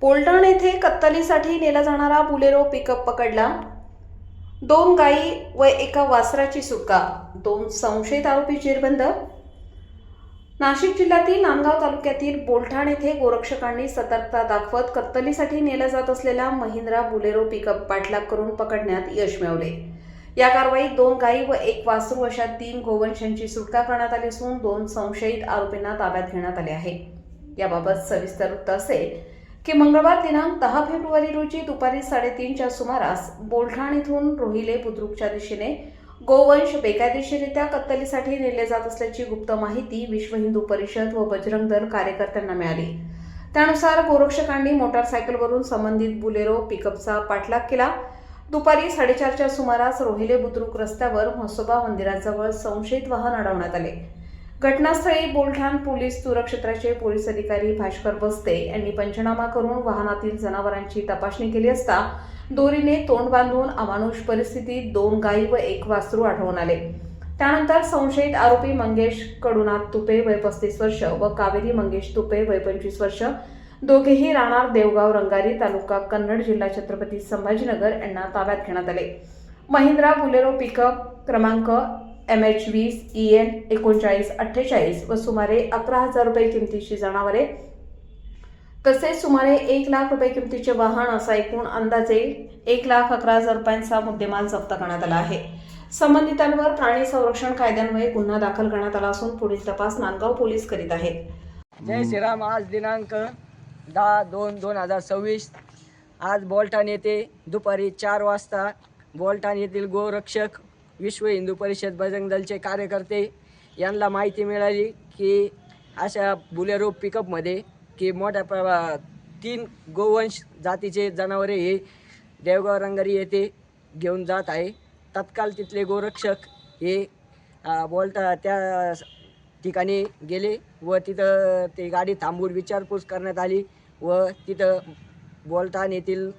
पोलटण येथे कत्तलीसाठी नेला जाणारा बुलेरो पिकअप पकडला. दोन गायी व एका वासराची सुटका. दोन संशयित आरोपी जेरबंद. नाशिक जिल्ह्यातील नांदगाव तालुक्यातील बोलठाण येथे गोरक्षकांनी सतर्कता दाखवत कत्तलीसाठी नेला जात असलेला महिंद्रा बुलेरो पिकअप पाठलाग करून पकडण्यात यश मिळवले. या कारवाईत दोन गायी व एक वासरू अशा तीन गोवंशांची सुटका करण्यात आली असून दोन संशयित आरोपींना ताब्यात घेण्यात आले आहे. याबाबत सविस्तर वृत्त असेल की मंगळवार दिनांक दहा फेब्रुवारी रोजी दुपारी साडेतीनच्या सुमारास बोलठाण इथून रोहिले बुद्रुकच्या दिशेने. गोवंश बेकायदेशीरित्या कत्तलीसाठी नेले जात असल्याची गुप्त माहिती विश्व हिंदू परिषद व बजरंग दल कार्यकर्त्यांना मिळाली. त्यानुसार गोरक्षकांनी मोटारसायकलवरून संबंधित बुलेरो पिकअपचा पाठलाग केला. दुपारी साडेचारच्या सुमारास रोहिले बुद्रुक रस्त्यावर म्हसोबा मंदिराजवळ संशयित वाहन अडवण्यात आले. घटनास्थळी बोलठाण पोलीस सुरक्षेत्राचे पोलीस अधिकारी भास्कर बस्ते यांनी पंचनामा करून वाहनातील जनावरांची तपासणी केली असता दोरीने तोंड बांधून अमानुष परिस्थितीत दोन गायी व एक वासरू आढळून आले. त्यानंतर संशयित आरोपी मंगेश कडुनाथ तुपे वय पस्तीस वर्ष व कावेरी मंगेश तुपे वय पंचवीस वर्ष दोघेही राहणार देवगाव रंगारी तालुका कन्नड जिल्हा छत्रपती संभाजीनगर यांना ताब्यात घेण्यात आले. महिंद्रा बुलेरो पिकअप क्रमांक एम एच वीस ई एन एकोणचाळीस अठ्ठेचाळीस व सुमारे अकरा हजार रुपये किमतीची जनावरे. तसेच सुमारे एक लाख रुपये किमतीचे वाहन असा एकूण अंदाजे एक लाख अकरा हजार रुपयांचा मुद्देमाल जप्त करण्यात आला आहे. संबंधितांवर प्राणी संरक्षण कायद्यान्वये गुन्हा दाखल करण्यात आला असून पुढील तपास नांदगाव पोलीस करीत आहेत. जय श्रीराम आज दिनांक दहा दोन दोन हजार सव्वीस. आज बोलठाण येथे दुपारी चार वाजता बोलठाण येथील गोरक्षक विश्व हिंदू परिषद बजरंग दलचे कार्यकर्ते यांना माहिती मिळाली की अशा बुलेरो पिकअपमध्ये की मोठ्या प्र तीन गोवंश जातीचे जनावरे हे देवगाव रंगारी येथे घेऊन जात आहे. तत्काल तिथले गोरक्षक हे बोलता त्या ठिकाणी गेले व तिथं ते गाडी थांबून विचारपूस करण्यात आली व तिथं बोलतान येथील